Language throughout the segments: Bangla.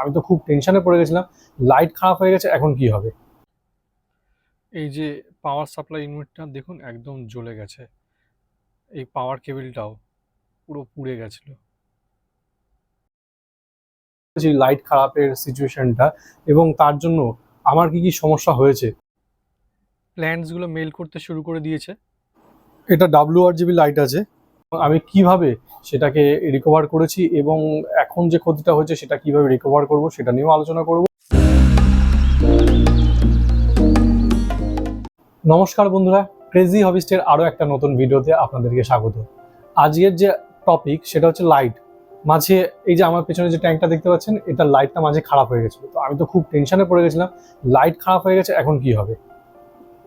আমি তো খুব টেনশনে পড়ে গেছিলাম লাইট খারাপ হয়ে গেছে এখন কি হবে? এই যে পাওয়ার সাপ্লাই ইউনিটটা দেখুন একদম জ্বলে গেছে। এই পাওয়ার কেবিলটাও পুরো পুড়ে গেছিল। লাইট খারাপের সিচুয়েশনটা এবং তার জন্য আমার কি কি সমস্যা হয়েছে? প্ল্যান্টসগুলো মেল করতে শুরু করে দিয়েছে। এটা ডাব্লিউ আর জিবি লাইট আছে। আমি কীভাবে সেটাকে রিকভার করেছি এবং এখন যে ক্ষতিটা হয়েছে সেটা কীভাবে রিকভার করব সেটা নিয়েও আলোচনা করব। নমস্কার বন্ধুরা ক্রেজি হবিস্টের আরও একটা নতুন ভিডিওতে আপনাদেরকে স্বাগত। আজকের যে টপিক সেটা হচ্ছে লাইট মাঝে এই যে আমার পেছনে যে ট্যাঙ্কটা দেখতে পাচ্ছেন, এটা লাইটটা মাঝে খারাপ হয়ে গেছিল। তো আমি তো খুব টেনশনে পড়ে গেছিলাম লাইট খারাপ হয়ে গেছে, এখন কি হবে?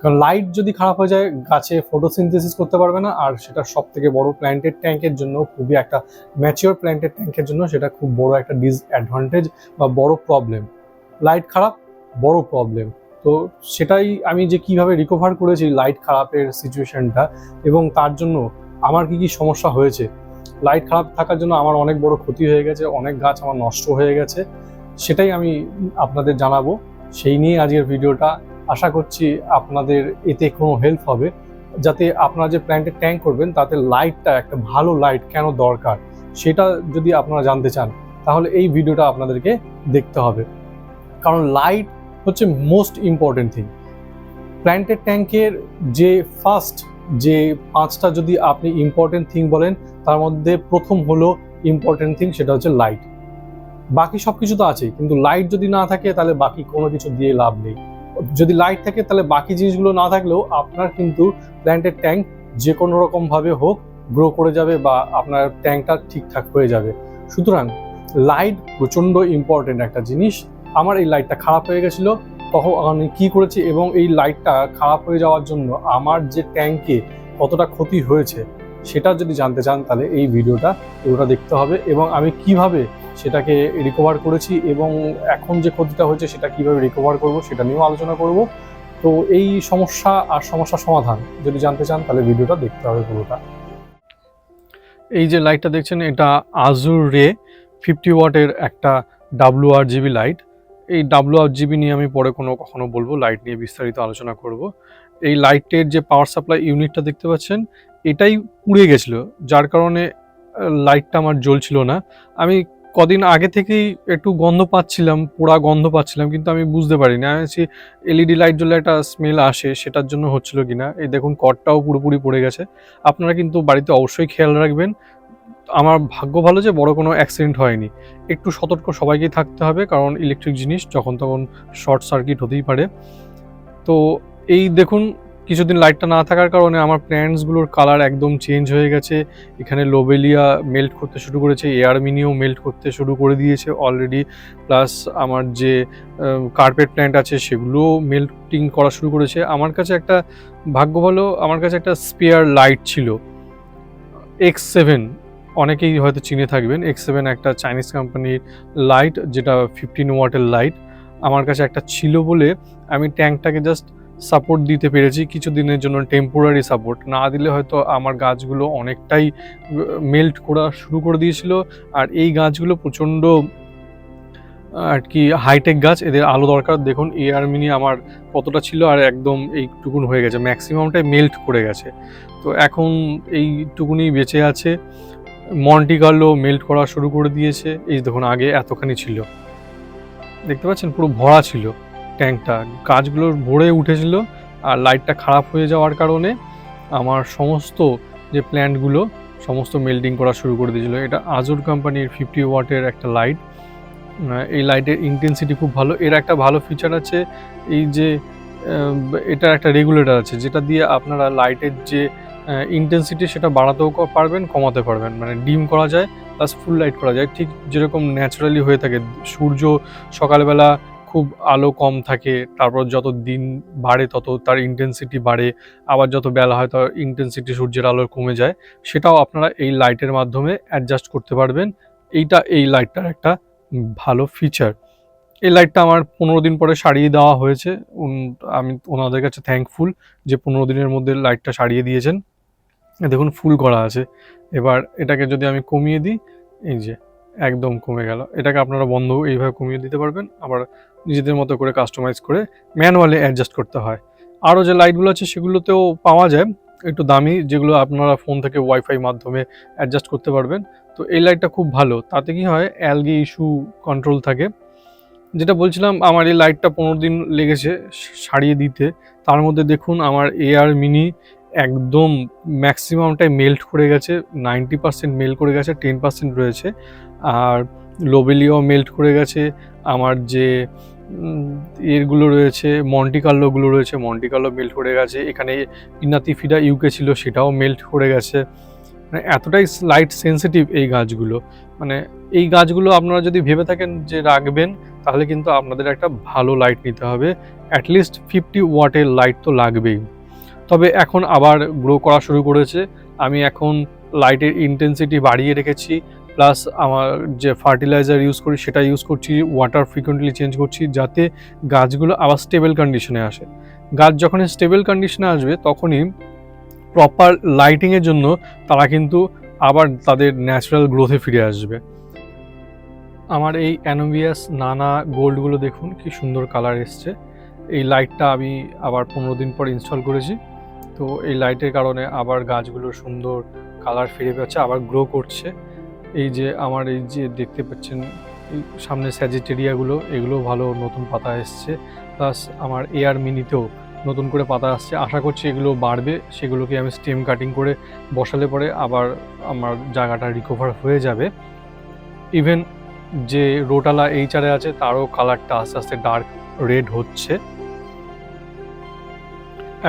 কারণ লাইট যদি খারাপ হয়ে যায়, গাছে ফটোসিনথেসিস করতে পারবে না, আর সেটা সব থেকে বড় প্ল্যান্টেড ট্যাঙ্কের জন্য, খুবই একটা ম্যাচিওর প্ল্যান্টেড ট্যাঙ্কের জন্য সেটা খুব বড় একটা ডিসঅ্যাডভান্টেজ বা বড় প্রবলেম লাইট খারাপ, বড় প্রবলেম তো সেটাই আমি যে কীভাবে রিকভার করেছি লাইট খারাপের সিচুয়েশনটা এবং তার জন্য আমার কি কি সমস্যা হয়েছে? লাইট খারাপ থাকার জন্য আমার অনেক বড় ক্ষতি হয়ে গেছে, অনেক গাছ আমার নষ্ট হয়ে গেছে, সেটাই আমি আপনাদের জানাব। সেই নিয়ে আজকের ভিডিওটা আশা করছি আপনাদের এতে কোনো হেল্প হবে। যাতে আপনারা যে প্ল্যান্টে ট্যাঙ্ক করবেন, তাতে লাইটটা একটা ভালো লাইট কেন দরকার, সেটা যদি আপনারা জানতে চান, তাহলে এই ভিডিওটা আপনাদেরকে দেখতে হবে। কারণ লাইট হচ্ছে মোস্ট ইম্পর্টেন্ট থিং প্ল্যান্টেড ট্যাঙ্কের যে ফার্স্ট যে পাঁচটা যদি আপনি ইম্পর্টেন্ট থিং বলেন, তার মধ্যে প্রথম হলো ইম্পর্টেন্ট থিং সেটা হচ্ছে লাইট বাকি সব কিছু তো আছেই, কিন্তু লাইট যদি না থাকে, তাহলে বাকি কোনো কিছু দিয়ে লাভ নেই। যদি লাইট থাকে, তাহলে বাকি জিনিসগুলো না থাকলেও আপনার কিন্তু প্ল্যান্টের ট্যাঙ্ক যে কোনো রকমভাবে হোক গ্রো করে যাবে বা আপনার ট্যাঙ্কটা ঠিকঠাক হয়ে যাবে। সুতরাং লাইট প্রচণ্ড ইম্পর্টেন্ট একটা জিনিস। আমার এই লাইটটা খারাপ হয়ে গেছিল, তখন আমি কী করেছি এবং এই লাইটটা খারাপ হয়ে যাওয়ার জন্য আমার যে ট্যাঙ্কে কতটা ক্ষতি হয়েছে, সেটা যদি জানতে চান, তাহলে এই ভিডিওটা পুরোটা দেখতে হবে এবং আমি কীভাবে সেটাকে রিকভার করেছি এবং এখন যে ক্ষতিটা হয়েছে সেটা কীভাবে রিকভার করব সেটা নিয়েও আলোচনা করব। তো এই সমস্যা আর সমস্যা সমাধান যদি জানতে চান তাহলে ভিডিওটা দেখতে হবে পুরোটা। এই যে লাইটটা দেখছেন, এটা আজুর রে ফিফটি ওয়াটের একটা W R G B light এই ডাব্লু আর জিবি নিয়ে আমি পরে কোনো কখনো বলব লাইট নিয়ে বিস্তারিত আলোচনা করব। এই লাইটের যে পাওয়ার সাপ্লাই ইউনিটটা দেখতে পাচ্ছেন, এটাই পুড়ে গেছিল, যার কারণে লাইটটা আমার জ্বলছিল না। আমি কদিন আগে থেকেই একটু গন্ধ পাচ্ছিলাম, পোড়া গন্ধ পাচ্ছিলাম, কিন্তু আমি বুঝতে পারিনি। আমি ভাবছি এলইডি লাইট জ্বলে একটা স্মেল আসে, সেটার জন্য হচ্ছিল কিনা? এই দেখুন, কটটাও পুরোপুরি পড়ে গেছে। আপনারা কিন্তু বাড়িতে অবশ্যই খেয়াল রাখবেন। আমার ভাগ্য ভালো যে বড় কোনো অ্যাক্সিডেন্ট হয়নি। একটু সতর্ক সবাইকেই থাকতে হবে, কারণ ইলেকট্রিক জিনিস যখন তখন শর্ট সার্কিট হতেই পারে। তো এই দেখুন কিছুদিন লাইটটা না থাকার কারণে আমার প্ল্যান্টসগুলোর কালার একদম চেঞ্জ হয়ে গেছে। এখানে লোবেলিয়া মেল্ট করতে শুরু করেছে এয়ার মিনিও মেল্ট করতে শুরু করে দিয়েছে অলরেডি প্লাস আমার যে কার্পেট প্ল্যান্ট আছে সেগুলোও মেল্টিং করা শুরু করেছে। আমার কাছে একটা, ভাগ্য ভালো, আমার কাছে একটা স্পেয়ার লাইট ছিল। এক্স সেভেন অনেকেই হয়তো চিনে থাকবেন এক্স সেভেন একটা চাইনিজ কোম্পানির লাইট যেটা ফিফটিন ওয়াটের লাইট আমার কাছে একটা ছিল বলে আমি ট্যাঙ্কটাকে জাস্ট সাপোর্ট দিতে পেরেছি কিছু দিনের জন্য টেম্পোরারি সাপোর্ট না দিলে হয়তো আমার গাছগুলো অনেকটাই মেল্ট করা শুরু করে দিয়েছিল। আর এই গাছগুলো প্রচণ্ড, আর কি হাইটেক গাছ, এদের আলো দরকার। দেখুন এয়ার মিনি আমার কতটা ছিল আর একদম এইটুকুন হয়ে গেছে। ম্যাক্সিমামটাই মেল্ট করে গেছে। তো এখন এইটুকুনি বেঁচে আছে। মন্টি কার্লো মেল্ট করা শুরু করে দিয়েছে। এই দেখুন, আগে এতখানি ছিল। দেখতে পাচ্ছেন? পুরো ভরা ছিল। ট্যাঙ্কটা। গাছগুলো ভরে উঠেছিল আর লাইটটা খারাপ হয়ে যাওয়ার কারণে আমার সমস্ত যে প্ল্যান্টগুলো, সমস্ত মেল্ডিং করা শুরু করে দিয়েছিল। এটা আজুর কোম্পানির ফিফটি ওয়াটের একটা লাইট। এই লাইটের ইন্টেন্সিটি খুব ভালো। এর একটা ভালো ফিচার আছে এই যে এটার একটা রেগুলেটর আছে যেটা দিয়ে আপনারা লাইটের যে ইন্টেন্সিটি সেটা বাড়াতেও পারবেন, কমাতে পারবেন। মানে ডিম করা যায় প্লাস ফুল লাইট করা যায়। ঠিক যেরকম ন্যাচারালি হয়ে থাকে। সূর্য সকালবেলা খুব আলো কম থাকে, তারপর যত দিন বাড়ে তত তার ইন্টেন্সিটি বাড়ে, আবার যত বেলা হয় তার ইন্টেন্সিটি সূর্যের আলোর কমে যায়। সেটাও আপনারা এই লাইটের মাধ্যমে অ্যাডজাস্ট করতে পারবেন। এইটা এই লাইটটার একটা ভালো ফিচার এই লাইটটা আমার পনেরো দিন পরে সারিয়ে দেওয়া হয়েছে। আমি ওনাদের কাছে থ্যাঙ্কফুল যে পনেরো দিনের মধ্যে লাইটটা সারিয়ে দিয়েছেন। দেখুন ফুল করা আছে। এবার এটাকে যদি আমি কমিয়ে দিই, এই যে একদম কমে গেল। এটাকে আপনারা বন্ধ এইভাবে কমিয়ে দিতে পারবেন। আবার নিজেদের মতো করে কাস্টমাইজ করে ম্যানুয়ালি অ্যাডজাস্ট করতে হয়। আরও যে লাইটগুলো আছে সেগুলোতেও পাওয়া যায়। একটু দামি, যেগুলো আপনারা ফোন থেকে ওয়াইফাই মাধ্যমে অ্যাডজাস্ট করতে পারবেন। তো এই লাইটটা খুব ভালো। তাতে কি হয় অ্যালগি ইস্যু কন্ট্রোল থাকে। যেটা বলছিলাম, আমার এই লাইটটা পনেরো দিন লেগেছে সারিয়ে দিতে। তার মধ্যে দেখুন, আমার এআর মিনি একদম ম্যাক্সিমামটাই মেল্ট করে গেছে নাইনটি পার্সেন্ট মেল্ট করে গেছে টেন পার্সেন্ট রয়েছে। আর লোবেলিও মেল্ট করে গেছে, আমার যে এরগুলো রয়েছে মন্টিকার্লোগুলো রয়েছে মন্টিকার্লো মেল্ট করে গেছে। এখানে ইনাতি ফিডা ইউকে ছিল, সেটাও মেল্ট করে গেছে। মানে এতটাই লাইট সেন্সিটিভ এই গাছগুলো। মানে এই গাছগুলো আপনারা যদি ভেবে থাকেন যে রাখবেন, তাহলে কিন্তু আপনাদের একটা ভালো লাইট নিতে হবে। অ্যাটলিস্ট ফিফটি ওয়াটের লাইট তো লাগবেই। তবে এখন আবার গ্রো করা শুরু করেছে। আমি এখন লাইটের ইন্টেন্সিটি বাড়িয়ে রেখেছি প্লাস আমার যে ফার্টিলাইজার ইউজ করি সেটা ইউজ করছি ওয়াটার ফ্রিকুয়েন্টলি চেঞ্জ করছি, যাতে গাছগুলো আবার স্টেবল কন্ডিশনে আসে। গাছ যখন স্টেবল কন্ডিশনে আসবে, তখনই প্রপার লাইটিংয়ের জন্য তারা কিন্তু আবার তাদের ন্যাচারাল গ্রোথে ফিরে আসবে। আমার এই অ্যানোভিয়াস নানা গোল্ডগুলো দেখুন, কি সুন্দর কালার এসছে। এই লাইটটা আমি আবার পনেরো দিন পর ইনস্টল করেছি। তো এই লাইটের কারণে আবার গাছগুলো সুন্দর কালার ফিরে পাচ্ছে, আবার গ্রো করছে। এই যে আমার এই যে দেখতে পাচ্ছেন সামনে স্যাজিটেরিয়াগুলো এগুলো ভালো নতুন পাতা এসছে। প্লাস আমার এয়ার মিনিতেও নতুন করে পাতা আসছে। আশা করছি এগুলো বাড়বে, সেগুলোকে আমি স্টেম কাটিং করে বসালে পরে আবার আমার জায়গাটা রিকভার হয়ে যাবে। ইভেন যে রোটালা এইচারে আছে, তারও কালারটা আস্তে আস্তে ডার্ক রেড হচ্ছে।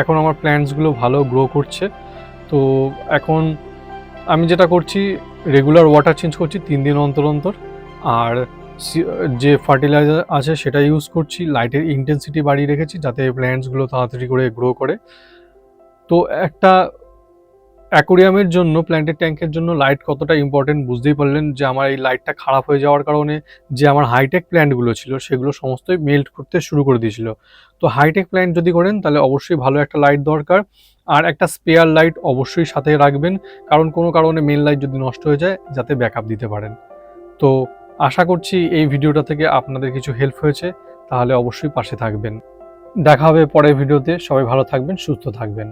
এখন আমার প্ল্যান্টসগুলো ভালো গ্রো করছে। তো এখন আমি যেটা করছি রেগুলার ওয়াটার চেঞ্জ করছি তিন দিন অন্তর অন্তর। আর যে ফার্টিলাইজার আছে সেটা ইউজ করছি লাইটের ইন্টেন্সিটি বাড়িয়ে রেখেছি যাতে প্ল্যান্টসগুলো তাড়াতাড়ি করে গ্রো করে। তো একটা অ্যাকোরিয়ামের জন্য প্ল্যান্টের ট্যাঙ্কের জন্য লাইট কতটা ইম্পর্টেন্ট বুঝতেই পারলেন যে আমার এই লাইটটা খারাপ হয়ে যাওয়ার কারণে যে আমার হাইটেক প্ল্যান্টগুলো ছিল, সেগুলো সমস্তই মেল্ট করতে শুরু করে দিয়েছিল। তো হাইটেক প্ল্যান্ট যদি করেন, তাহলে অবশ্যই ভালো একটা লাইট দরকার। আর একটা স্পেয়ার লাইট অবশ্যই সাথে রাখবেন, কারণ কোনো কারণে মেন লাইট যদি নষ্ট হয়ে যায়, যাতে ব্যাকআপ দিতে পারেন। তো আশা করছি এই ভিডিওটা থেকে আপনাদের কিছু হেল্প হয়েছে, তাহলে অবশ্যই পাশে থাকবেন। দেখা হবে পরের ভিডিওতে। সবাই ভালো থাকবেন, সুস্থ থাকবেন।